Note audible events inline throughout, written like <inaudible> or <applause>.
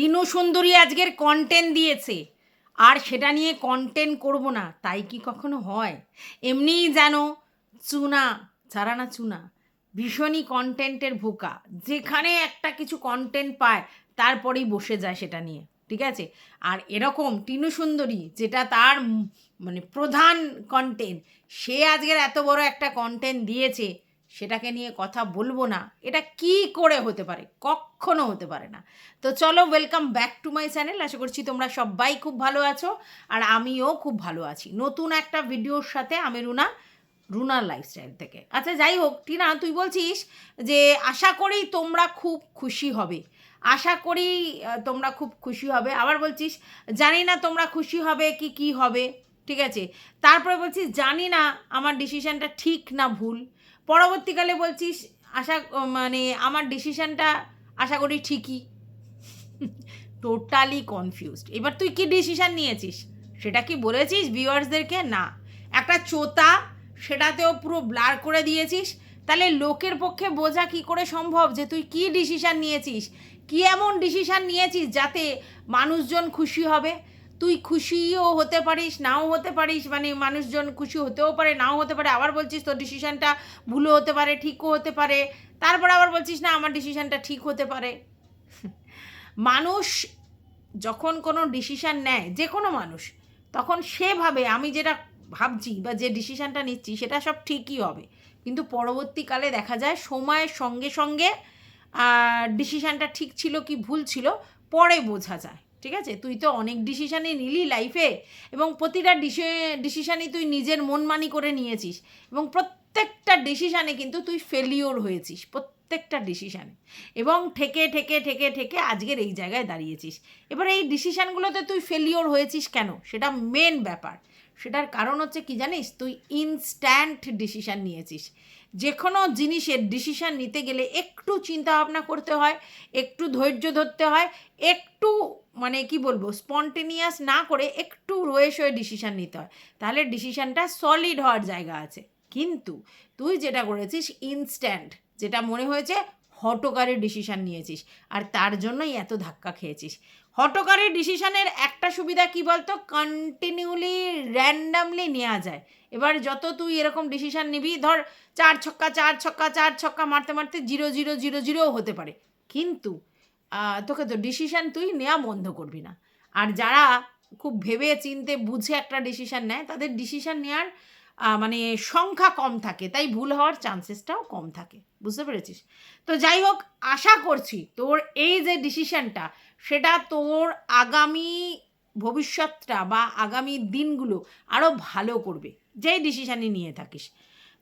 দিনু সুন্দরী আজকের কন্টেন্ট দিয়েছে। আর সেটা নিয়ে কন্টেন্ট করব না, তাই কি কখনো হয়? এমনিই যেন চুনা ছাড়া না চুনা, ভীষণই কন্টেন্টের ভোকা। যেখানে একটা কিছু কন্টেন্ট পায়, তারপরেই বসে যায় সেটা নিয়ে, ঠিক আছে? আর এরকম টিনু সুন্দরী, যেটা তার মানে প্রধান কন্টেন্ট সে আজকের এত বড় একটা কন্টেন্ট দিয়েছে সেটাকে নিয়ে কথা বলব না। এটা কি করে হতে পারে? কখনো হতে পারে না। তো চলো welcome back to my channel আশা করছি তোমরা সবাই খুব ভালো আছো আর আমিও খুব ভালো আছি। নতুন একটা ভিডিওর সাথে আমি রুনা, রুনার লাইফস্টাইল থেকে। আচ্ছা যাই হোক, টিনা, তুই বলছিস যে আশা করি তোমরা খুব খুশি হবে। আশা করি তোমরা খুব খুশি হবে। আবার বলছিস, জানি না তোমরা খুশি হবে কি কি হবে। ঠিক আছে? তারপরে বলছিস, জানি না, আমার ডিসিশনটা ঠিক না, ভুল। পরবর্তীকালে বলছিস, আশা মানে আমার ডিসিশনটা আশা করি ঠিকই। টোটালি কনফিউজড এবার তুই কি ডিসিশান নিয়েছিস? সেটা কি বলেছিস ভিউয়ার্সদেরকে না। একটা চোতা, সেটাতেও পুরো ব্লার করে দিয়েছিস। তাহলে লোকের পক্ষে বোঝা কি করে সম্ভব যে তুই কি ডিসিশান নিয়েছিস? কি এমন ডিসিশান নিয়েছিস যাতে মানুষজন খুশি হবে? তুই খুশিও হতে পারিস, নাও হতে পারিস মানে মানুষজন খুশি হতেও পারে, নাও হতে পারে, আবার বলছিস তোর ডিসিশানটা ভুলও হতে পারে, ঠিকও হতে পারে, তারপর আবার বলছিস না, আমার ডিসিশানটা ঠিক হতে পারে। মানুষ যখন কোনো ডিসিশান নেয়, যে কোনো মানুষ, তখন সেভাবে আমি যেটা ভাবছি বা যে ডিসিশানটা নিচ্ছি, সেটা সব ঠিকই হবে। কিন্তু পরবর্তীকালে দেখা যায় সময়ের সঙ্গে সঙ্গে ডিসিশানটা ঠিক ছিল কি ভুল ছিল, পরে বোঝা যায়। ঠিক আছে? তুই তো অনেক ডিসিশানই নিলি লাইফে এবং প্রতিটা ডিসিশানই তুই নিজের মনমানি করে নিয়েছিস এবং প্রত্যেকটা ডিসিশানে কিন্তু তুই ফেলিওর হয়েছিস, প্রত্যেকটা ডিসিশানে এবং ঠেকে ঠেকে ঠেকে ঠেকে আজকের এই জায়গায় দাঁড়িয়েছিস। এবার এই ডিসিশানগুলোতে তুই ফেলিওর হয়েছিস কেন? সেটা মেন ব্যাপার। সেটার কারণ হচ্ছে কি জানিস? তুই ইনস্ট্যান্ট ডিসিশান নিয়েছিস। যে কোনো জিনিসের ডিসিশান নিতে গেলে একটু চিন্তা ভাবনা করতে হয়, একটু ধৈর্য ধরতে হয়, একটু মানে কি বলব স্পন্টেনিয়াস না করে একটু রয়ে সয়ে ডিসিশান নিতে হয়। তাহলে ডিসিশানটা সলিড হওয়ার জায়গা আছে। কিন্তু তুই যেটা করেছিস ইনস্ট্যান্ট যেটা মনে হয়েছে, হটকারে ডিসিশান নিয়েছিস। আর তার জন্যই এত ধাক্কা খেয়েছিস। হটকারে ডিসিশানের একটা সুবিধা কি বলতো? কন্টিনিউলি র্যান্ডামলি নেওয়া যায়। এবার যত তুই এরকম ডিসিশান নিবি, ধর চার ছক্কা চার ছক্কা চার ছক্কা মারতে মারতে জিরো জিরো জিরো জিরোও হতে পারে। কিন্তু তোকে তো ডিসিশান তুই নেওয়া বন্ধ করবি না। আর যারা খুব ভেবে চিনতে বুঝে একটা ডিসিশান নেয়, তাদের ডিসিশান নেওয়ার মানে সংখ্যা কম থাকে। তাই ভুল হওয়ার চান্সেসটাও কম থাকে। বুঝতে পেরেছিস? তো যাই হোক, আশা করছি তোর এই যে ডিসিশানটা সেটা তোর আগামী ভবিষ্যৎটা বা আগামী দিনগুলো আরও ভালো করবে। যেই ডিসিশানই নিয়ে থাকিস।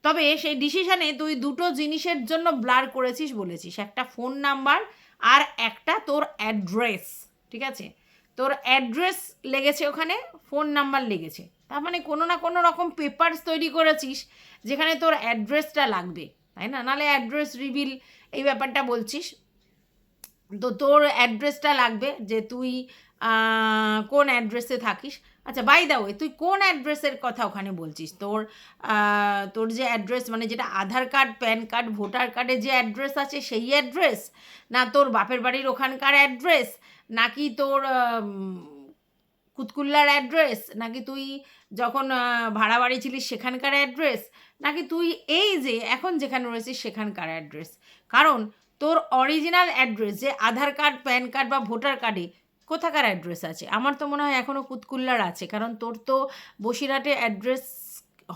তবে সেই ডিসিশানে তুই দুটো জিনিসের জন্য ব্লার করেছিস বলেছিস। একটা ফোন নাম্বার আর একটা তোর অ্যাড্রেস ঠিক আছে? তোর অ্যাড্রেস লেগেছে ওখানে ফোন নাম্বার লেগেছে। তার মানে কোনো না কোনো রকম পেপারস তৈরি করেছিস যেখানে তোর অ্যাড্রেসটা লাগবে, তাই না? নাহলে অ্যাড্রেস রিভিল এই ব্যাপারটা বলছিস। তো তোর অ্যাড্রেসটা লাগবে যে তুই কোন অ্যাড্রেসে থাকিস। আচ্ছা বাই দা ওয়ে তুই কোন অ্যাড্রেসের কথা ওখানে বলছিস? তোর তোর যে অ্যাড্রেস মানে যেটা Aadhaar card, PAN card, voter কার্ডে যে অ্যাড্রেস আছে সেই অ্যাড্রেস না তোর বাপের বাড়ির ওখানকার অ্যাড্রেস নাকি তোর কুতকুল্লার অ্যাড্রেস নাকি তুই যখন ভাড়া বাড়ি ছিলিস সেখানকার অ্যাড্রেস নাকি তুই এই যে এখন যেখানে রয়েছিস সেখানকার অ্যাড্রেস কারণ তোর অরিজিনাল অ্যাড্রেস যে আধার কার্ড প্যান কার্ড বা ভোটার কার্ডে কোথাকার অ্যাড্রেস আছে? আমার তো মনে হয় এখনও কুতকুল্লার আছে, কারণ তোর তো বসিরহাটে অ্যাড্রেস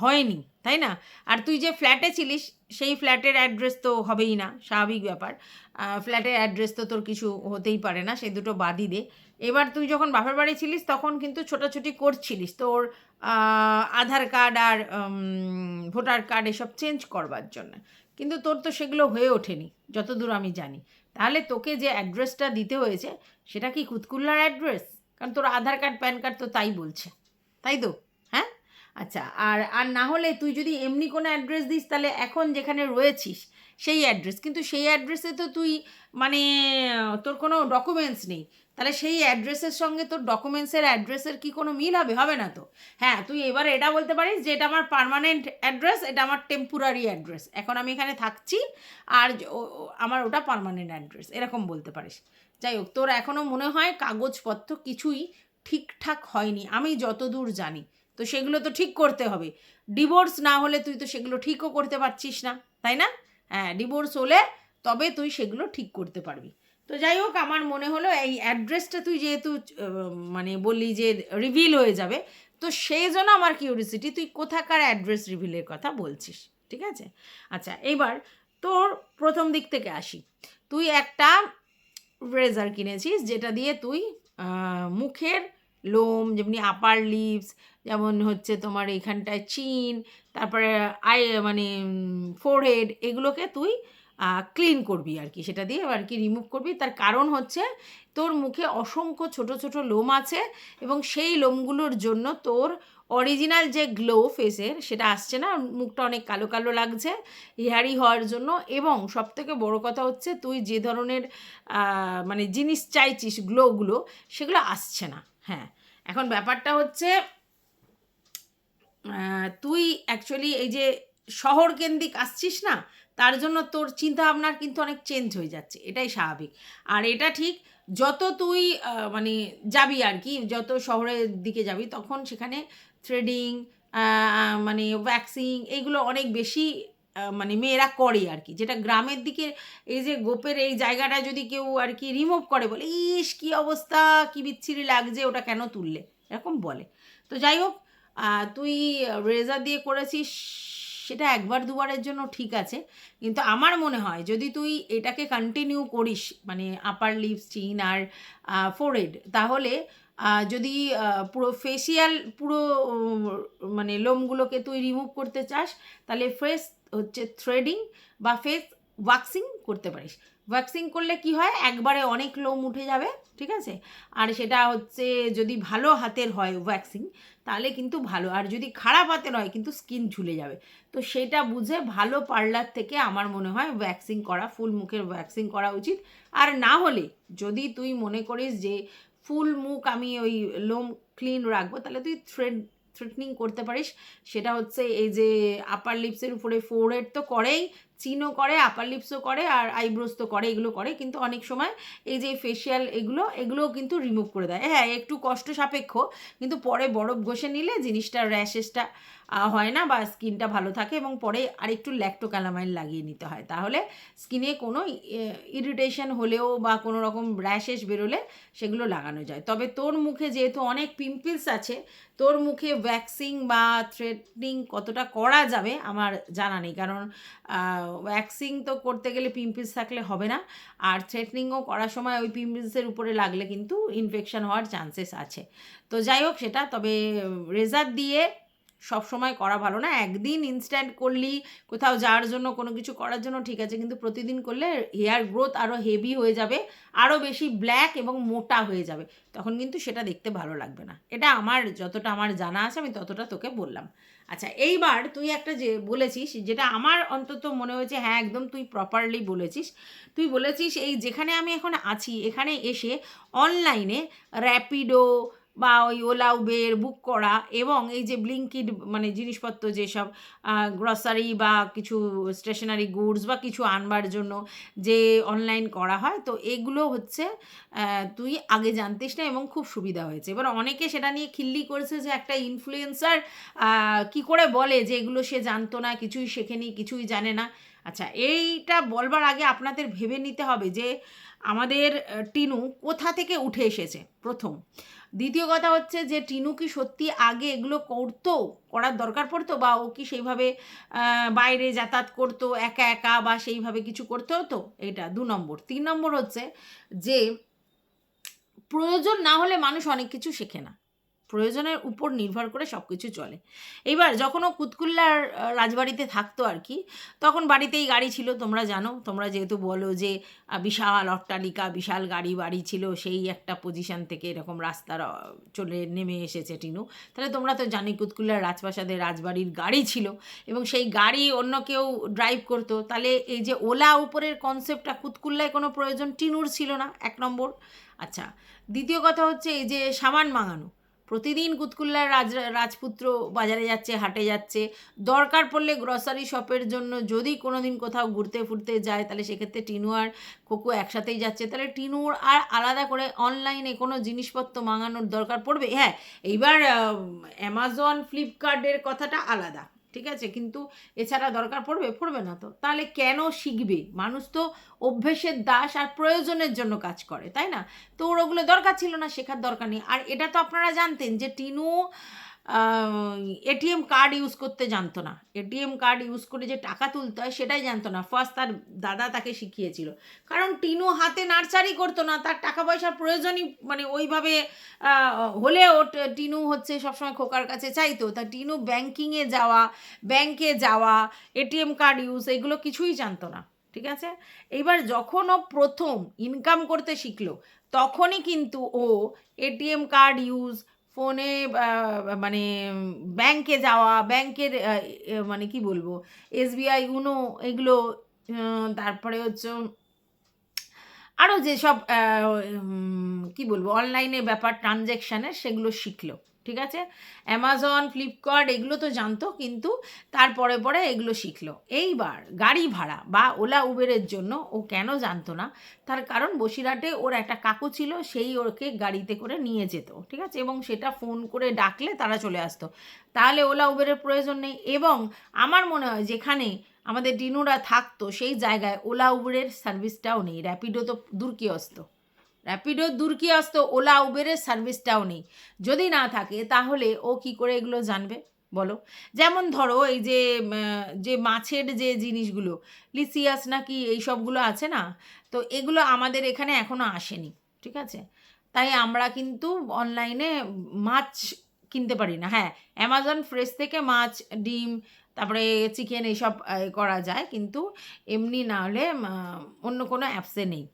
হয়নি, তাই না? আর তুই যে ফ্ল্যাটে ছিলিস, সেই ফ্ল্যাটের অ্যাড্রেস তো হবেই না, স্বাভাবিক ব্যাপার। ফ্ল্যাটের অ্যাড্রেস তো তোর কিছু হতেই পারে না, সে দুটো বাদই দে। এবার তুই যখন বাপের বাড়ি ছিলিস, তখন কিন্তু ছোটাছুটি করছিলিস, তোর আধার কার্ড আর ভোটার কার্ড এসব চেঞ্জ করবার জন্য। কিন্তু তোর তো সেগুলো হয়ে ওঠেনি, যতদূর আমি জানি। তাহলে তোকে যে অ্যাড্রেসটা দিতে হয়েছে, সেটা কি কুতকুল্লার অ্যাড্রেস কারণ তোর আধার কার্ড প্যান কার্ড তো তাই বলছে। তাই তো? হ্যাঁ? আচ্ছা আর আর না হলে তুই যদি এমনি কোনো অ্যাড্রেস দিস, তাহলে এখন যেখানে রয়েছিস সেই অ্যাড্রেস কিন্তু সেই অ্যাড্রেসে তো তুই মানে তোর কোনো ডকুমেন্টস নেই। তাহলে সেই অ্যাড্রেসের সঙ্গে তোর ডকুমেন্টসের অ্যাড্রেসের কি কোনো মিল হবে? হবে না তো। হ্যাঁ তুই এবার এটা বলতে পারিস যে এটা আমার পার্মানেন্ট অ্যাড্রেস এটা আমার টেম্পোরারি অ্যাড্রেস এখন আমি এখানে থাকছি আর আমার ওটা পার্মানেন্ট অ্যাড্রেস এরকম বলতে পারিস। যাই হোক, তোর এখনও মনে হয় কাগজপত্র কিছুই ঠিকঠাক হয়নি। আমি যতদূর জানি। তো সেগুলো তো ঠিক করতে হবে। ডিভোর্স না হলে তুই তো সেগুলো ঠিকও করতে পারছিস না, তাই না? হ্যাঁ ডিভোর্স হলে তবে তুই সেগুলো ঠিক করতে পারবি। তো যাই হোক, আমার মনে হলো এই অ্যাড্রেসটা তুই যেহেতু মানে বললি যে রিভিল হয়ে যাবে, তো সেই জন্য আমার কিউরিসিটি তুই কোথাকার অ্যাড্রেস রিভিলের কথা বলছিস, ঠিক আছে? আচ্ছা এবার তোর প্রথম দিক থেকে আসি। তুই একটা রেজার কিনেছিস, যেটা দিয়ে তুই মুখের লোম, যেমনি আপার লিপস যেমন হচ্ছে তোমার এখানটায় চিন তারপরে আই মানে ফোরহেড এগুলোকে তুই ক্লিন করবি আর কি সেটা দিয়ে আর কি রিমুভ করবি। তার কারণ হচ্ছে তোর মুখে অসংখ্য ছোট ছোট লোম আছে এবং সেই লোমগুলোর জন্য তোর অরিজিনাল যে গ্লো ফেসের সেটা আসছে না। মুখটা অনেক কালো কালো লাগছে হেয়ারি হওয়ার জন্য এবং সবথেকে বড় কথা হচ্ছে তুই যে ধরনের মানে জিনিস চাইছিস গ্লোগুলো সেগুলো আসছে না। হ্যাঁ এখন ব্যাপারটা হচ্ছে তুই অ্যাকচুয়ালি এই যে শহর কেন্দ্রিক আসছিস না, তার জন্য তোর চিন্তা ভাবনার কিন্তু অনেক চেঞ্জ হয়ে যাচ্ছে, এটাই স্বাভাবিক। আর এটা ঠিক, যত তুই মানে যাবি আর কি, যত শহরের দিকে যাবি, তখন সেখানে থ্রেডিং মানে ভ্যাক্সিং এইগুলো অনেক বেশি মানে মেয়েরা করে আর কি। যেটা গ্রামের দিকে এই যে গোপের এই জায়গাটা যদি কেউ আর কি রিমুভ করে বলে, ইস, কি অবস্থা, কি বিচ্ছিরি লাগছে, ওটা কেন তুললে? এরকম বলে। তো যাই হোক তুই রেজার দিয়ে করেছিস, সেটা একবার দুবারের জন্য ঠিক আছে। কিন্তু আমার মনে হয়, যদি তুই এটাকে কন্টিনিউ করিস মানে আপার লিপস চিন আর ফোরেড তাহলে যদি পুরো ফেসিয়াল পুরো মানে লোমগুলোকে তুই রিমুভ করতে চাস, তাহলে ফেস হচ্ছে থ্রেডিং বা ফেস ওয়াক্সিং করতে পারিস। ওয়াক্সিং করলে কি হয়? একবারে অনেক লোম উঠে যাবে, ঠিক আছে? আর সেটা হচ্ছে যদি ভালো হাতের হয় ওয়াক্সিং তাহলে কিন্তু ভালো। আর যদি খারাপ হাতের হয়, কিন্তু স্কিন ঝুলে যাবে। তো সেটা বুঝে ভালো পার্লার থেকে আমার মনে হয় ওয়্যাক্সিং করা, ফুল মুখের ওয়্যাক্সিং করা উচিত। আর না হলে যদি তুই মনে করিস যে ফুল মুখ আমি ওই লোম ক্লিন রাখব, তাহলে তুই থ্রেড থ্রেটনিং করতে পারিস। সেটা হচ্ছে এই যে আপার লিপসের উপরে ফোরহেড তো করেই চিনও করে আপার লিপসও করে আর আইব্রোস তো করে, এগুলো করে। কিন্তু অনেক সময় এই যে ফেশিয়াল এগুলো, এগুলোও কিন্তু রিমুভ করে দেয়। হ্যাঁ একটু কষ্ট সাপেক্ষ, কিন্তু পরে বরফ ঘষে নিলে জিনিসটা র্যাশেসটা হয় না বা স্কিনটা ভালো থাকে এবং পরে আরেকটু ল্যাক্টোক্যালামাইন লাগিয়ে নিতে হয়। তাহলে স্কিনে কোনো ইরিটেশন হলেও বা কোনো রকম র্যাশেস বেরোলে সেগুলো লাগানো যায়। তবে তোর মুখে যেহেতু অনেক পিম্পলস আছে, তোর মুখে ভ্যাক্সিং বা থ্রেডনিং কতটা করা যাবে আমার জানা নেই। কারণ ভ্যাক্সিং তো করতে গেলে পিম্পলস থাকলে হবে না। আর থ্রেটনিংও করার সময় ওই পিম্পলসের উপরে লাগলে কিন্তু ইনফেকশন হওয়ার চান্সেস আছে। তো যাই হোক সেটা, তবে রেজার দিয়ে সব সময় করা ভালো না। একদিন ইনস্ট্যান্ট করলি, কোথাও যাওয়ার জন্য, কোনো কিছু করার জন্য ঠিক আছে, কিন্তু প্রতিদিন করলে হেয়ার গ্রোথ আরও হেভি হয়ে যাবে আরও বেশি ব্ল্যাক এবং মোটা হয়ে যাবে। তখন কিন্তু সেটা দেখতে ভালো লাগবে না। এটা আমার, যতটা আমার জানা আছে, আমি ততটা তোকে বললাম। আচ্ছা এইবার তুই একটা যে বলেছিস, যেটা আমার অন্তত মনে হয়েছে হ্যাঁ একদম তুই প্রপারলি বলেছিস। তুই বলেছিস, এই যেখানে আমি এখন আছি, এখানে এসে অনলাইনে র্যাপিডো বা ওই ওলা উবের বুক করা এবং এই যে ব্লিঙ্কিড মানে জিনিসপত্র যেসব গ্রসারি বা কিছু স্টেশনারি গুডস বা কিছু আনবার জন্য যে অনলাইন করা হয়, তো এগুলো হচ্ছে তুই আগে জানতিস না এবং খুব সুবিধা হয়েছে। এবার অনেকে সেটা নিয়ে খিল্লি করেছে যে একটা ইনফ্লুয়েন্সার কি করে বলে যে এগুলো সে জানতো না, কিছুই শেখেনি, কিছুই জানে না। আচ্ছা এইটা বলবার আগে আপনাদের ভেবে নিতে হবে যে আমাদের টিনু কোথা থেকে উঠে এসেছে? প্রথম। দ্বিতীয় কথা হচ্ছে যে, টিনু কি সত্যি আগে এগুলো করতো, করার দরকার পড়তো? বা ও কি সেইভাবে বাইরে যাতায়াত করতো, একা একা বা সেইভাবে কিছু করতে হতো? এটা দু নম্বর। তিন নম্বর হচ্ছে যে, প্রয়োজন না হলে মানুষ অনেক কিছু শেখে না। প্রয়োজনের উপর নির্ভর করে সব কিছু চলে। এইবার যখন ও কুতকুল্লার রাজবাড়িতে থাকতো আর কি, তখন বাড়িতেই গাড়ি ছিল, তোমরা জানো। তোমরা যেহেতু বলো যে বিশাল অট্টালিকা, বিশাল গাড়ি বাড়ি ছিল, সেই একটা পজিশন থেকে এরকম রাস্তার চলে নেমে এসেছে টিনু। তাহলে তোমরা তো জানি কুতকুল্লার রাজপ্রাসাদের রাজবাড়ির গাড়ি ছিল এবং সেই গাড়ি অন্য কেউ ড্রাইভ করতো। তাহলে এই যে ওলা উপরের কনসেপ্টটা কুতকুল্লায় কোনো প্রয়োজন টিনুর ছিল না, এক নম্বর। আচ্ছা দ্বিতীয় কথা হচ্ছে এই যে সামান মাঙানো প্রতিদিন কুতকুল্লার রাজ, রাজপুত্র বাজারে যাচ্ছে, হাটে যাচ্ছে। দরকার পড়লে গ্রসারি শপের জন্য যদি কোনো দিন কোথাও ঘুরতে ফুরতে যায়, তাহলে সেক্ষেত্রে টিনু আর কোকো একসাথেই যাচ্ছে। তাহলে টিনুর আর আলাদা করে অনলাইনে কোনো জিনিসপত্র মাঙানোর দরকার পড়বে? হ্যাঁ এইবার অ্যামাজন ফ্লিপকার্টের কথাটা আলাদা। ঠিক আছে? কিন্তু এছাড়া দরকার পড়বে? পড়বে না তো। তাহলে কেন শিখবে? মানুষ তো অভ্যেসের দাস আর প্রয়োজনের জন্য কাজ করে, তাই না? তো ওর ওগুলো দরকার ছিল না, শেখার দরকার নেই। আর এটা তো আপনারা জানতেন যে টিনু এটিএম কার্ড ইউজ করতে জানতো না। এটিএম কার্ড ইউজ করে যে টাকা তুলতে হয় সেটাই জানতো না। ফার্স্ট তার দাদা তাকে শিখিয়েছিল। কারণ টিনু হাতে নার্সারি করতো না, তার টাকা পয়সার প্রয়োজনই মানে ওইভাবে হলেও টিনু হচ্ছে সবসময় খোকার কাছে চাইতো। তা টিনু ব্যাংকিংয়ে যাওয়া ব্যাংকে যাওয়া, এটিএম কার্ড ইউজ এগুলো কিছুই জানতো না। ঠিক আছে? এইবার যখন ও প্রথম ইনকাম করতে শিখলো, তখনই কিন্তু ও এটিএম কার্ড ইউজ ফোনে মানে ব্যাংকে যাওয়া, ব্যাংকের মানে কি বলব, এসবিআই ইউনো এগুলো তারপরে হচ্ছে আরও যেসব কি বলব, অনলাইনে ব্যাপার, ট্রানজ্যাকশানের, সেগুলো শিখলো। ঠিক আছে? অ্যামাজন ফ্লিপকার্ট এগুলো তো জানতো, কিন্তু তারপরে পরে এগুলো শিখলো। এইবার গাড়ি ভাড়া বা ওলা উবেরের জন্য ও কেন জানতো না? তার কারণ বসিরহাটে ওর একটা কাকু ছিল, সেই ওকে গাড়িতে করে নিয়ে যেত, ঠিক আছে? এবং সেটা ফোন করে ডাকলে তারা চলে আসতো। তাহলে ওলা উবেরের প্রয়োজন নেই। এবং আমার মনে হয় যেখানে আমাদের ডিনুরা থাকতো, সেই জায়গায় ওলা উবেরের সার্ভিসটাও নেই। র্যাপিডো তো দূর কি আসতো র্যাপিডো দূর কি আসতো ওলা উবেরের সার্ভিসটাও নেই যদি না থাকে তাহলে ও কি করে এগুলো জানবে বলো যেমন ধরো এই যে যে মাছের যে জিনিসগুলো লিসিয়াস নাকি এই সবগুলো আছে না তো এগুলো আমাদের এখানে এখনও আসেনি ঠিক আছে তাই আমরা কিন্তু অনলাইনে মাছ কিনতে পারি না হ্যাঁ অ্যামাজন ফ্রেশ থেকে মাছ ডিম তারপরে চিকেন এইসব করা যায় কিন্তু এমনি না হলে অন্য কোনো অ্যাপসে নেই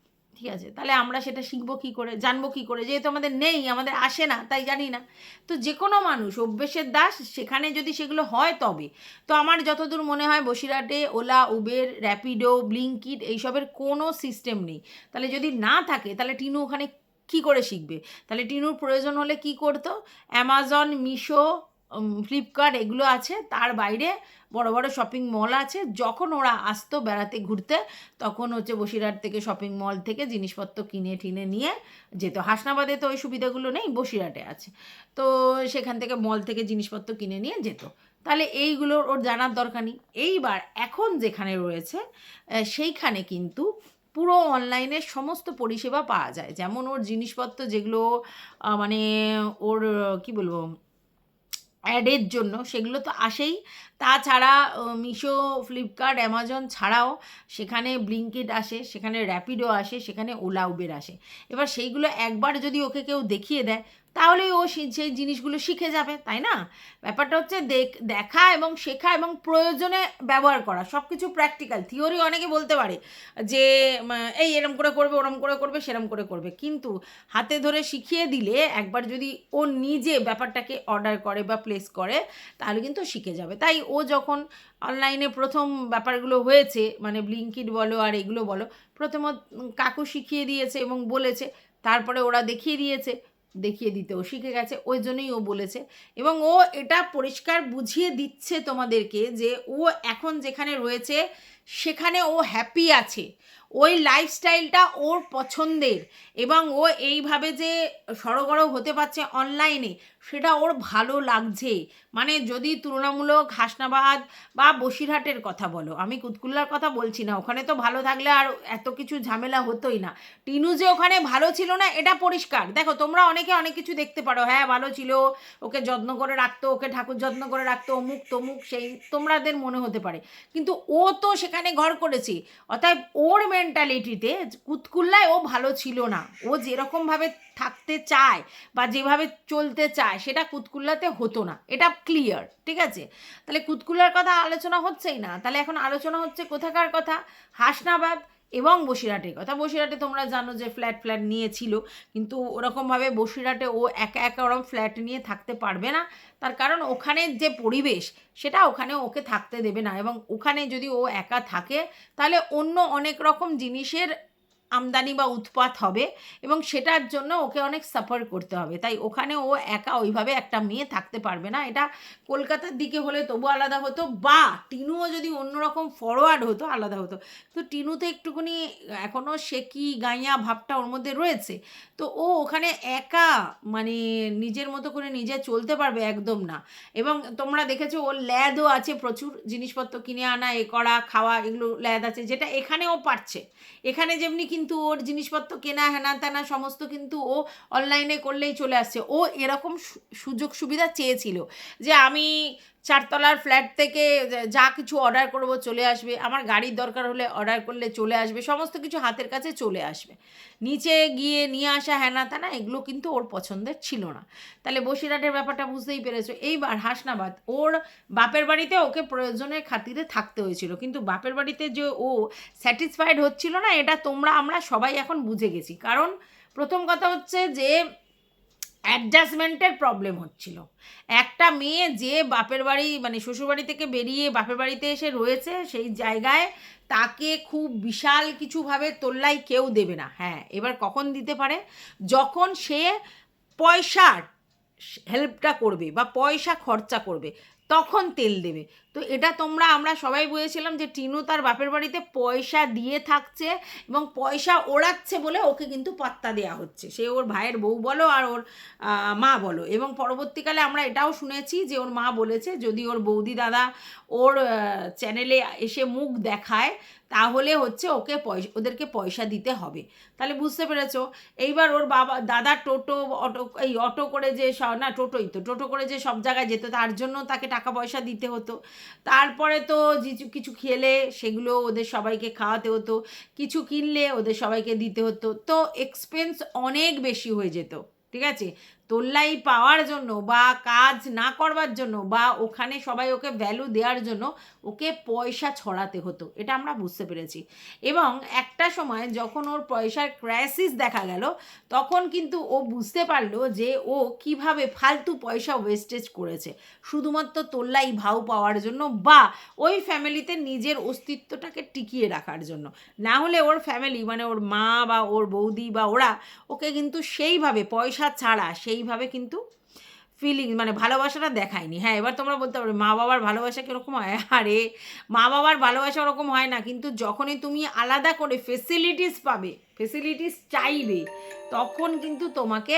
ঠিক আছে, তাহলে আমরা সেটা শিখব কী করে, জানব কী করে, যেহেতু আমাদের নেই, আমাদের আসে না, তাই জানি না। তো যে কোনো মানুষ, অভ্যেসের দাস, সেখানে যদি সেগুলো হয় তবে। তো আমার যতদূর মনে হয়, বসিরহাটে ওলা, উবের, র্যাপিডো, ব্লিঙ্কিট এইসবের কোনো সিস্টেম নেই। তাহলে যদি না থাকে, তাহলে টিনু ওখানে কি করে শিখবে? তাহলে টিনুর প্রয়োজন হলে কি করতো? অ্যামাজন, মিশো ফ্লিপকার্ট এগুলো আছে। তার বাইরে বড় বড় শপিং মল আছে। যখন ওরা আসতো বেড়াতে ঘুরতে, তখন হচ্ছে বসিরহাট থেকে শপিং মল থেকে জিনিসপত্র কিনে টিনে নিয়ে যেত। হাসনাবাদে তো ওই সুবিধাগুলো নেই, বসিরহাটে আছে। তো সেখান থেকে মল থেকে জিনিসপত্র কিনে নিয়ে যেত। তাহলে এইগুলোর ওর জানার দরকার নেই। এইবার এখন যেখানে রয়েছে সেইখানে কিন্তু পুরো অনলাইনে সমস্ত পরিষেবা পাওয়া যায়। যেমন ওর জিনিসপত্র যেগুলো মানে ওর, কি বলব অ্যাডের জন্য, সেগুলো তো আসেই। তাছাড়া মিশো, ফ্লিপকার্ট, অ্যামাজন ছাড়াও সেখানে ব্লিঙ্কিট আসে, সেখানে র্যাপিডো আসে, সেখানে ওলা উবের আসে। এবার সেইগুলো একবার যদি ওকে কেউ দেখিয়ে দেয় তাহলেই ও সেই জিনিসগুলো শিখে যাবে, তাই না? ব্যাপারটা হচ্ছে দেখ- দেখা এবং শেখা এবং প্রয়োজনে ব্যবহার করা সব কিছু প্র্যাকটিক্যাল থিওরি অনেকে বলতে পারে যে এই এরম করে করবে, ওরম করে করবে, সেরম করে করবে। কিন্তু হাতে ধরে শিখিয়ে দিলে একবার যদি ও নিজে ব্যাপারটাকে অর্ডার করে বা প্লেস করে, তাহলে কিন্তু শিখে যাবে। তাই ও যখন অনলাইনে প্রথম ব্যাপারগুলো হয়েছে মানে ব্লিঙ্কিট বলো আর এগুলো বলো, প্রথমত কাকু শিখিয়ে দিয়েছে এবং বলেছে, তারপরে ওরা দেখিয়ে দিয়েছে দেখিয়ে দিতে। ও শিখে গেছে, ওই জন্যই ও বলেছে। এবং ও এটা পরিষ্কার বুঝিয়ে দিচ্ছে তোমাদেরকে যে ও এখন যেখানে রয়েছে, সেখানে ও হ্যাপি আছে। ওই লাইফস্টাইলটা ওর পছন্দের। এবং ও এইভাবে যে সড়গড় হতে পারছে অনলাইনে সেটা ওর ভালো লাগছে। মানে যদি তুলনামূলক হাসনাবাদ বা বসিরহাটের কথা বলো, আমি কুতকুল্লার কথা বলছি না, ওখানে তো ভালো থাকলে আর এত কিছু ঝামেলা হতোই না। টিনু যে ওখানে ভালো ছিল না, এটা পরিষ্কার। দেখো, তোমরা অনেকে অনেক কিছু দেখতে পারো হ্যাঁ ভালো ছিল, ওকে যত্ন করে রাখতো, ওকে ঠাকুর যত্ন করে রাখতো, অমুক তমুক সেই, তোমরাদের মনে হতে পারে। কিন্তু ও তো সেখানে ঘর করেছে, অতএব ওর মেন্টালিটিতে কুতকুল্লায় ও ভালো ছিল না। ও যেরকমভাবে থাকতে চায় বা যেভাবে চলতে চায় সেটা কুতকুল্লাতে হতো না। এটা ক্লিয়ার ঠিক আছে? তাহলে কুতকুল্লার কথা আলোচনা হচ্ছেই না। তাহলে এখন আলোচনা হচ্ছে কোথাকার কথা? হাসনাবাদ এবং বসিরহাটের কথা। বসিরহাটে তোমরা জানো যে ফ্ল্যাট ফ্ল্যাট নিয়েছিল, কিন্তু ওরকমভাবে বসিরহাটে ও একা একা ওরকম ফ্ল্যাট নিয়ে থাকতে পারবে না। তার কারণ ওখানে যে পরিবেশ, সেটা ওখানে ওকে থাকতে দেবে না। এবং ওখানে যদি ও একা থাকে, তাহলে অন্য অনেক রকম জিনিসের আমদানি বা উৎপাত হবে এবং সেটার জন্য ওকে অনেক সাফার করতে হবে। তাই ওখানে ও একা ওইভাবে একটা মেয়ে থাকতে পারবে না। এটা কলকাতার দিকে হলে তবু আলাদা হতো বা টিনুও যদি অন্যরকম ফরওয়ার্ড হতো, আলাদা হতো। তো টিনুতে একটুখানি এখনও শেকি গাইয়া ভাবটা ওর মধ্যে রয়েছে? তো ও ওখানে একা মানে নিজের মতো করে নিজে চলতে পারবে একদম না। এবং তোমরা দেখেছ ওর ল্যাদও আছে প্রচুর, জিনিসপত্র কিনে আনা, এ করা, খাওয়া, এগুলো ল্যাদ আছে, যেটা এখানেও পারছে। এখানে যেমনি কিন্তু ওর জিনিসপত্র কেনা, হেনা, তেনা সমস্ত কিন্তু ও অনলাইনে করলেই চলে আসছে। ও এরকম সুযোগ সুবিধা চেয়েছিল যে আমি চারতলার ফ্ল্যাট থেকে, যা কিছু অর্ডার করব চলে আসবে। আমার গাড়ির দরকার হলে অর্ডার করলে চলে আসবে, সমস্ত কিছু হাতের কাছে চলে আসবে। নিচে গিয়ে নিয়ে আসা হ্যানা ত্যানা এগুলো কিন্তু ওর পছন্দের ছিল না। তাহলে বসিরহাটের ব্যাপারটা বুঝতেই পেরেছ। এইবার হাসনাবাদ, ওর বাপের বাড়িতে ওকে প্রয়োজনের খাতিরে থাকতে হয়েছিল। কিন্তু বাপের বাড়িতে যে ও স্যাটিসফাইড হচ্ছিল না, এটা তোমরা, আমরা সবাই এখন বুঝে গেছি। কারণ প্রথম কথা হচ্ছে যে অ্যাডজাস্টমেন্টের প্রবলেম হচ্ছিল। একটা মেয়ে যে বাপের বাড়ি মানে শ্বশুরবাড়ি থেকে বেরিয়ে বাপের বাড়িতে এসে রয়েছে, সেই জায়গায় তাকে খুব বিশাল কিছুভাবে তোল্লাই কেউ দেবে না। হ্যাঁ এবার কখন দিতে পারে? যখন সে পয়সার হেল্পটা করবে বা পয়সা খরচা করবে তখন তেল দেবে। তো এটা তোমরা, আমরা সবাই বুঝেছিলাম যে টিনু তার বাপের বাড়িতে পয়সা দিয়ে থাকছে এবং পয়সা ওড়াচ্ছে বলে ওকে কিন্তু পাত্তা দেওয়া হচ্ছে। সে ওর ভাইয়ের বউ বলো আর ওর মা বলো। এবং পরবর্তীকালে আমরা এটাও শুনেছি যে ওর মা বলেছে, যদি ওর বৌদি দাদা ওর চ্যানেলে এসে মুখ দেখায় তাহলে হচ্ছে ওকে পয়সা, ওদেরকে পয়সা দিতে হবে। তাহলে বুঝতে পেরেছ? এইবার ওর বাবা, দাদা টোটো, অটো, এই অটো করে যে না টোটোই তো, টোটো করে যে সব জায়গায় যেত, তার জন্য তাকে টাকা পয়সা দিতে হতো। তারপরে তো কিছু কিছু খেলে, সেগুলো ওদের সবাইকে খাওয়াতে হতো। কিছু কিনলে ওদের সবাইকে দিতে হতো। তো এক্সপেন্স অনেক বেশি হয়ে যেত, ঠিক আছে? তোল্লাই পাওয়ার জন্য বা কাজ না করবার জন্য বা ওখানে সবাই ওকে ভ্যালু দেওয়ার জন্য ওকে পয়সা ছড়াতে হতো। এটা আমরা বুঝতে পেরেছি। এবং একটা সময় যখন ওর পয়সার ক্রাইসিস দেখা গেল, তখন কিন্তু ও বুঝতে পারল যে ও কীভাবে ফালতু পয়সা ওয়েস্টেজ করেছে। শুধুমাত্র তোল্লাই ভাও পাওয়ার জন্য বা ওই ফ্যামিলিতে নিজের অস্তিত্বটাকে টিকিয়ে রাখার জন্য। না হলে ওর ফ্যামিলি মানে ওর মা বা ওর বৌদি বা ওরা ওকে কিন্তু সেইভাবে পয়সা ছাড়া সেইভাবে কিন্তু ফিলিং মানে ভালোবাসাটা দেখায়নি। হ্যাঁ এবার তোমরা বলতে পারবে, মা বাবার ভালোবাসা কীরকম হয়? <laughs> আরে, মা বাবার ভালোবাসা ওরকম হয় না, কিন্তু যখনই তুমি আলাদা করে ফেসিলিটিস পাবে ফেসিলিটিস চাইবে, তখন কিন্তু তোমাকে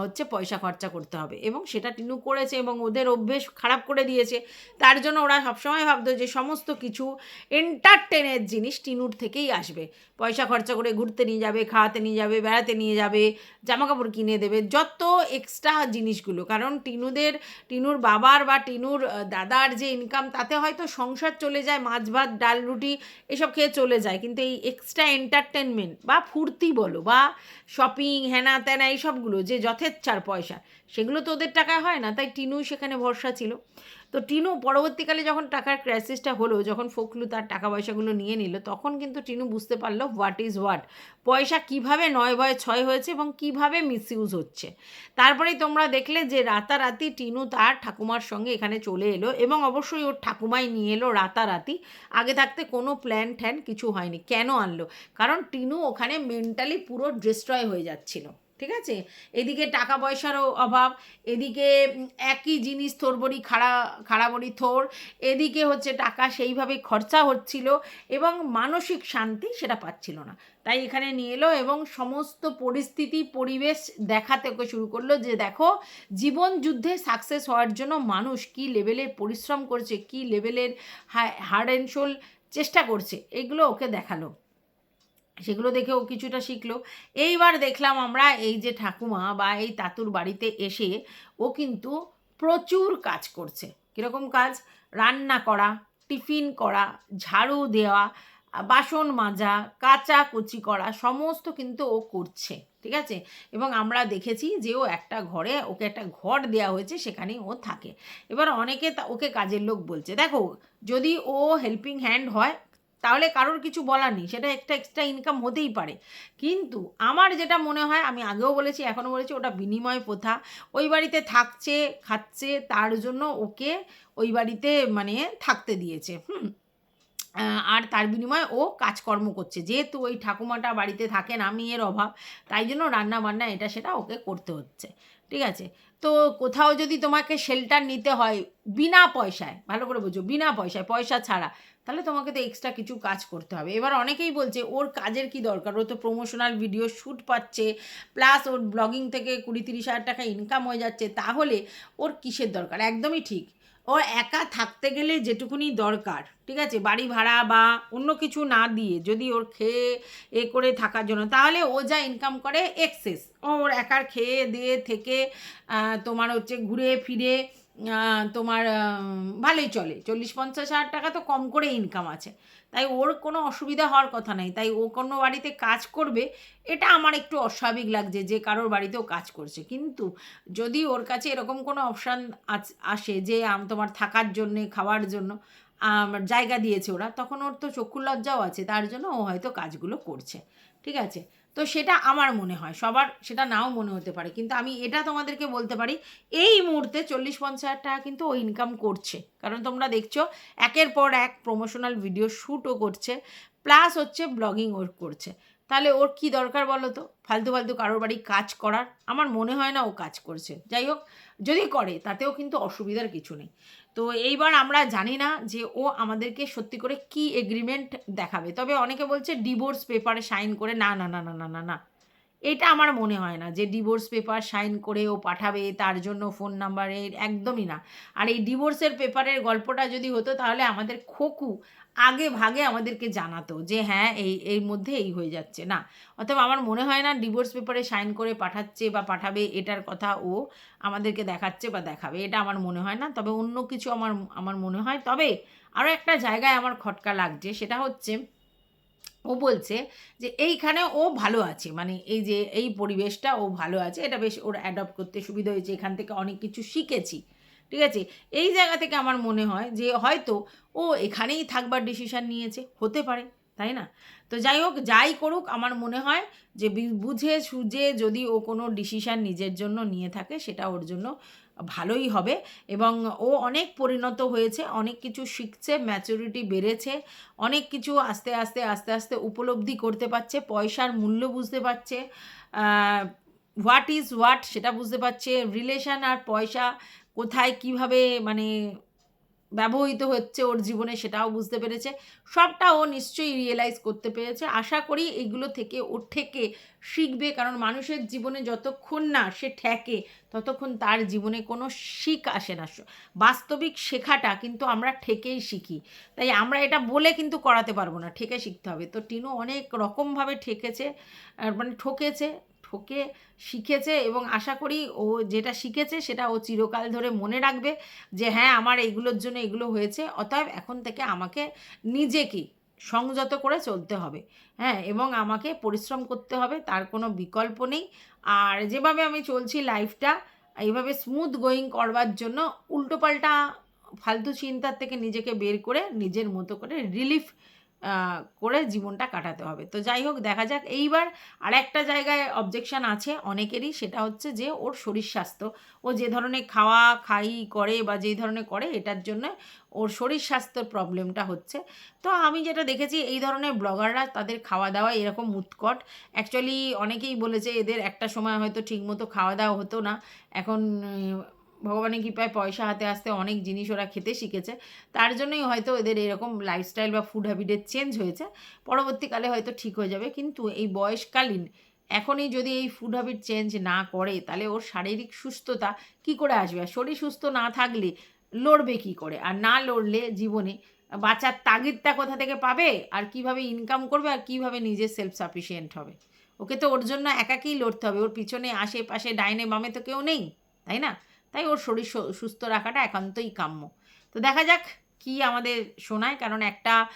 হচ্ছে পয়সা খরচা করতে হবে। এবং সেটা টিনু করেছে এবং ওদের অভ্যেস খারাপ করে দিয়েছে। তার জন্য ওরা সবসময় ভাবতো যে সমস্ত কিছু এন্টারটেনের জিনিস টিনুর থেকেই আসবে। পয়সা খরচা করে ঘুরতে নিয়ে যাবে, খাওয়াতে নিয়ে যাবে, বেড়াতে নিয়ে যাবে জামা কাপড় কিনে দেবে, যত এক্সট্রা জিনিসগুলো। কারণ টিনুদের, টিনুর বাবার বা টিনুর দাদার যে ইনকাম তাতে হয়তো সংসার চলে যায়, মাছ ভাত, ডাল, রুটি এসব খেয়ে চলে যায়। কিন্তু এই এক্সট্রা এন্টারটেনমেন্ট বা ফুর্তি বলো বা শপিং হ্যানা ত্যানা এইসবগুলো যে যথেচ্ছার পয়সা। সেগুলো তো ওদের টাকায় হয় না, তাই টিনু সেখানে ভরসা ছিল। তো টিনু পরবর্তীকালে যখন টাকার ক্রাইসিসটা হলো, যখন ফখলু তার টাকা পয়সাগুলো নিয়ে নিল, তখন কিন্তু টিনু বুঝতে পারল হোয়াট ইজ হোয়াট পয়সা কীভাবে নয় ভয় ছয় হয়েছে এবং কীভাবে মিসইউজ হচ্ছে। তারপরেই তোমরা দেখলে যে রাতারাতি টিনু তার ঠাকুমার সঙ্গে এখানে চলে এলো এবং অবশ্যই ওর ঠাকুমাই নিয়ে এলো রাতারাতি। আগে থাকতে কোনো প্ল্যান ট্যান কিছু হয়নি। কেন আনলো? কারণ টিনু ওখানে মেন্টালি পুরো ডিস্ট্রয় হয়ে যাচ্ছিল। ঠিক আছে? এদিকে টাকা পয়সারও অভাব, এদিকে একই জিনিস থোর বড়ি খাড়া খাড়া বড়ি থোর এদিকে হচ্ছে টাকা সেইভাবে খরচা হচ্ছিল এবং মানসিক শান্তি সেটা পাচ্ছিল না। তাই এখানে নিয়ে এলো এবং সমস্ত পরিস্থিতি, পরিবেশ দেখাতে ওকে শুরু করল যে দেখো, জীবন যুদ্ধে সাকসেস হওয়ার জন্য মানুষ কি লেভেলের পরিশ্রম করছে, কি লেভেলের হার্ড অ্যান্ড সোল চেষ্টা করছে, এগুলো ওকে দেখাল। সেগুলো দেখে ও কিছুটা শিখলো। এইবার দেখলাম আমরা এই যে ঠাকুমা বা এই তাতুর বাড়িতে এসে ও কিন্তু প্রচুর কাজ করছে। কীরকম কাজ? রান্না করা, টিফিন করা, ঝাড়ু দেওয়া, বাসন মাজা, কাচা কুচি করা, সমস্ত কিন্তু ও করছে, ঠিক আছে? এবং আমরা দেখেছি যে ও একটা ঘরে, ওকে একটা ঘর দেওয়া হয়েছে, সেখানেই ও থাকে। এবার অনেকে ওকে কাজের লোক বলছে, দেখো, যদি ও হেল্পিং হ্যান্ড হয় তাহলে কারোর কিছু বলার নেই, সেটা একটা এক্সট্রা ইনকাম হতেই পারে। কিন্তু আমার যেটা মনে হয়, আমি আগেও বলেছি এখনও বলেছি, ওটা বিনিময় প্রথা। ওই বাড়িতে থাকছে, খাচ্ছে, তার জন্য ওকে ওই বাড়িতে মানে থাকতে দিয়েছে, হুম। আর তার বিনিময়ে ও কাজকর্ম করছে। যেহেতু ওই ঠাকুমাটা বাড়িতে থাকে না, মেয়ের অভাব, তাই জন্য রান্না বান্না এটা সেটা ওকে করতে হচ্ছে, ঠিক আছে? তো কোথাও যদি তোমাকে শেল্টার নিতে হয়, বিনা পয়সায়, ভালো করে বুঝো, বিনা পয়সায়, পয়সা ছাড়া তাহলে তোমাকে তো এক্সট্রা কিছু কাজ করতে হবে। এবার অনেকেই বলছে, ওর কাজের কি দরকার? ও তো প্রমোশনাল ভিডিও শ্যুট পাচ্ছে প্লাস ওর ব্লগিং থেকে কুড়ি তিরিশ হাজার টাকা ইনকাম হয়ে যাচ্ছে, তাহলে ওর কিসের দরকার? একদমই ঠিক। ওর একা থাকতে গেলে যেটুকুনি দরকার, ঠিক আছে? বাড়ি ভাড়া বা অন্য কিছু না দিয়ে যদি ওর খেয়ে, এ করে থাকার জন্য, তাহলে ও যা ইনকাম করে এক্সেস ওর একার খেয়ে, দিয়ে, থেকে তোমার হচ্ছে ঘুরে ফিরে তোমার ভালোই চলে। চল্লিশ পঞ্চাশ হাজার টাকা তো কম করে ইনকাম আছে। তাই ওর কোনো অসুবিধা হওয়ার কথা নেই। তাই ও কোনো বাড়িতে কাজ করবে, এটা আমার একটু অস্বাভাবিক লাগছে যে কারোর বাড়িতেও কাজ করছে। কিন্তু যদি ওর কাছে এরকম কোনো অপশান আসে যে তোমার থাকার জন্যে, খাওয়ার জন্য জায়গা দিয়েছে ওরা, তখন ওর তো চক্ষু লজ্জাও আছে। তার জন্য ও হয়তো কাজগুলো করছে। ঠিক আছে? তো সেটা আমার মনে হয়, সবার সেটা নাও মনে হতে পারে। কিন্তু আমি এটা তোমাদেরকে বলতে পারি, এই মুহূর্তে চল্লিশ পঞ্চাশ হাজার টাকা কিন্তু ও ইনকাম করছে। কারণ তোমরা দেখছ, একের পর এক প্রমোশনাল ভিডিও শ্যুটও করছে প্লাস হচ্ছে ব্লগিং ওর করছে। তাহলে ওর কি দরকার বলো তো? ফালতু ফালতু কারোর বাড়ি কাজ করার, আমার মনে হয় না ও কাজ করছে। যাই হোক যদি করে, তাতেও কিন্তু অসুবিধার কিছু নেই। তো এইবার আমরা জানি না যে ও আমাদেরকে সত্যি করে কি এগ্রিমেন্ট দেখাবে। তবে অনেকে বলছে ডিভোর্স পেপারে সাইন করে না না না না না না না। এটা আমার মনে হয় না যে ডিভোর্স পেপার সাইন করে ও পাঠাবে, তার জন্য ফোন নাম্বারের একদমই না। আর এই ডিভোর্সের পেপারের গল্পটা যদি হতো তাহলে আমাদের খোকু আগে ভাগে আমাদেরকে জানাতো যে হ্যাঁ এই, এর মধ্যে এই হয়ে যাচ্ছে, না। অথবা আমার মনে হয় না ডিভোর্স পেপারে সাইন করে পাঠাচ্ছে বা পাঠাবে এটার কথা ও আমাদেরকে দেখাচ্ছে বা দেখাবে, এটা আমার মনে হয় না। তবে অন্য কিছু আমার আমার মনে হয়। তবে আরও একটা জায়গায় আমার খটকা লাগছে, সেটা হচ্ছে ও বলছে যে এইখানে ও ভালো আছে মানে এই যে এই পরিবেশটা ও ভালো আছে, এটা বেশ ওর অ্যাডপ্ট করতে সুবিধা হয়েছে, এখান থেকে অনেক কিছু শিখেছি, ঠিক আছে? এই জায়গা থেকে আমার মনে হয় যে হয়তো ও এখানেই থাকবার ডিসিশান নিয়েছে, হতে পারে, তাই না? তো যাই হোক, যাই করুক, আমার মনে হয় যে বুঝে সুঝে যদি ও কোনো ডিসিশান নিজের জন্য নিয়ে থাকে, সেটা ওর জন্য ভালোই হবে। এবং ও অনেক পরিণত হয়েছে, অনেক কিছু শিখছে ম্যাচুরিটি বেড়েছে, অনেক কিছু আস্তে আস্তে আস্তে আস্তে উপলব্ধি করতে পারছে, পয়সার মূল্য বুঝতে পারছে হোয়াট ইজ হোয়াট সেটা বুঝতে পারছে রিলেশন আর পয়সা কোথায়, কীভাবে মানে ব্যবহৃত হচ্ছে ওর জীবনে, সেটাও বুঝতে পেরেছে। সবটা ও নিশ্চয়ই রিয়েলাইজ করতে পেরেছে। আশা করি এগুলো থেকে ও ঠেকে শিখবে, কারণ মানুষের জীবনে যতক্ষণ না সে ঠেকে, ততক্ষণ তার জীবনে কোনো শিখ আসে না। বাস্তবিক শেখাটা কিন্তু আমরা ঠেকেই শিখি। তাই আমরা এটা বলে কিন্তু করাতে পারব না, ঠেকে শিখতে হবে। তো টিনু অনেক রকমভাবে ঠেকেছে মানে ঠকেছে। ঠকে শিখেছে এবং আশা করি ও যেটা শিখেছে সেটা ও চিরকাল ধরে মনে রাখবে যে হ্যাঁ আমার এইগুলোর জন্য এগুলো হয়েছে। অতএব এখন থেকে আমাকে নিজেকে সংযত করে চলতে হবে। হ্যাঁ এবং আমাকে পরিশ্রম করতে হবে, তার কোনো বিকল্প নেই। আর যেভাবে আমি চলছি লাইফটা, এইভাবে স্মুথ গোয়িং করবার জন্য উল্টোপাল্টা ফালতু চিন্তার থেকে নিজেকে বের করে নিজের মতো করে রিলিফ করে জীবনটা কাটাতে হবে। তো যাই হোক, দেখা যাক। এইবার আর একটা জায়গায় অবজেকশন আছে অনেকেরই, সেটা হচ্ছে যে ওর শরীর স্বাস্থ্য। ও যে ধরনের খাওয়া, খাই, করে বা যেই ধরনের করে, এটার জন্য ওর শরীর স্বাস্থ্যের প্রবলেমটা হচ্ছে। তো আমি যেটা দেখেছি, এই ধরনের ব্লগাররা তাদের খাওয়া দাওয়া এরকম উৎকট। অ্যাকচুয়ালি অনেকেই বলেছে, এদের একটা সময় হয়তো ঠিকমতো খাওয়া দাওয়া হতো না। এখন ভগবানের কৃপায় পয়সা হাতে আসতে অনেক জিনিস ওরা খেতে শিখেছে। তার জন্যই হয়তো এদের এরকম লাইফস্টাইল বা ফুড হ্যাবিটের চেঞ্জ হয়েছে। পরবর্তীকালে হয়তো ঠিক হয়ে যাবে। কিন্তু এই বয়সকালীন এখনই যদি এই ফুড হ্যাবিট চেঞ্জ না করে, তাহলে ওর শারীরিক সুস্থতা কি করে আসবে? আর শরীর সুস্থ না থাকলে লড়বে কি করে? আর না লড়লে জীবনে বাঁচার তাগিদটা কোথা থেকে পাবে? আর কীভাবে ইনকাম করবে? আর কীভাবে নিজে সেলফ সাফিসিয়েন্ট হবে? ওকে তো ওর জন্য একাকেই লড়তে হবে। ওর পিছনে, আশেপাশে, ডাইনে, বামে তো কেউ নেই, তাই না? তাই ওর শরীর সুস্থ রাখাটা একান্তই কাম্য। তো দেখা যাক কি আমাদের শোনায়, কারণ একটা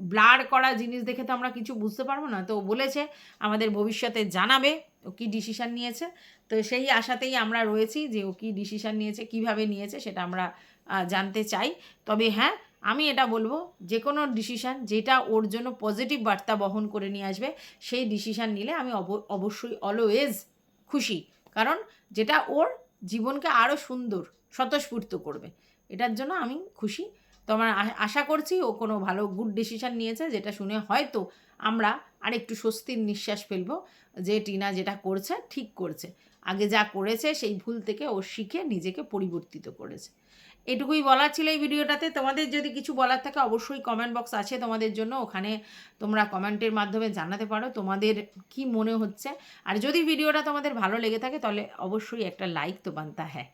ব্লার করা জিনিস দেখে তো আমরা কিছু বুঝতে পারব না। তো বলেছে, আমাদের ভবিষ্যতে জানাবে ও কী ডিসিশান নিয়েছে। তো সেই আশাতেই আমরা রয়েছি যে ও কী ডিসিশান নিয়েছে, কীভাবে নিয়েছে সেটা আমরা জানতে চাই। তবে হ্যাঁ আমি এটা বলব, যে কোনো ডিসিশান যেটা ওর জন্য পজিটিভ বার্তা বহন করে নিয়ে আসবে, সেই ডিসিশান নিলে আমি অব- অবশ্যই অলওয়েজ খুশি। কারণ যেটা ওর জীবনকে আরও সুন্দর, স্বতঃস্ফূর্ত করবে। এটার জন্য আমি খুশি। তো আমার আশা করছি ও কোনো ভালো গুড ডিসিশান নিয়েছে, যেটা শুনে হয়তো আমরা আরেকটু স্বস্তির নিঃশ্বাস ফেলব যে টিনা যেটা করছে ঠিক করছে। আগে যা করেছে সেই ভুল থেকে ও শিখে নিজেকে পরিবর্তিত করেছে। এটুকুই বলার ছিল এই ভিডিওটাতে। তোমাদের যদি কিছু বলার থাকে, অবশ্যই কমেন্ট বক্স আছে তোমাদের জন্য। ওখানে তোমরা কমেন্টের মাধ্যমে জানাতে পারো তোমাদের কি মনে হচ্ছে। আর যদি ভিডিওটা তোমাদের ভালো লেগে থাকে, তাহলে অবশ্যই একটা লাইক তো বানতা হ্যাঁ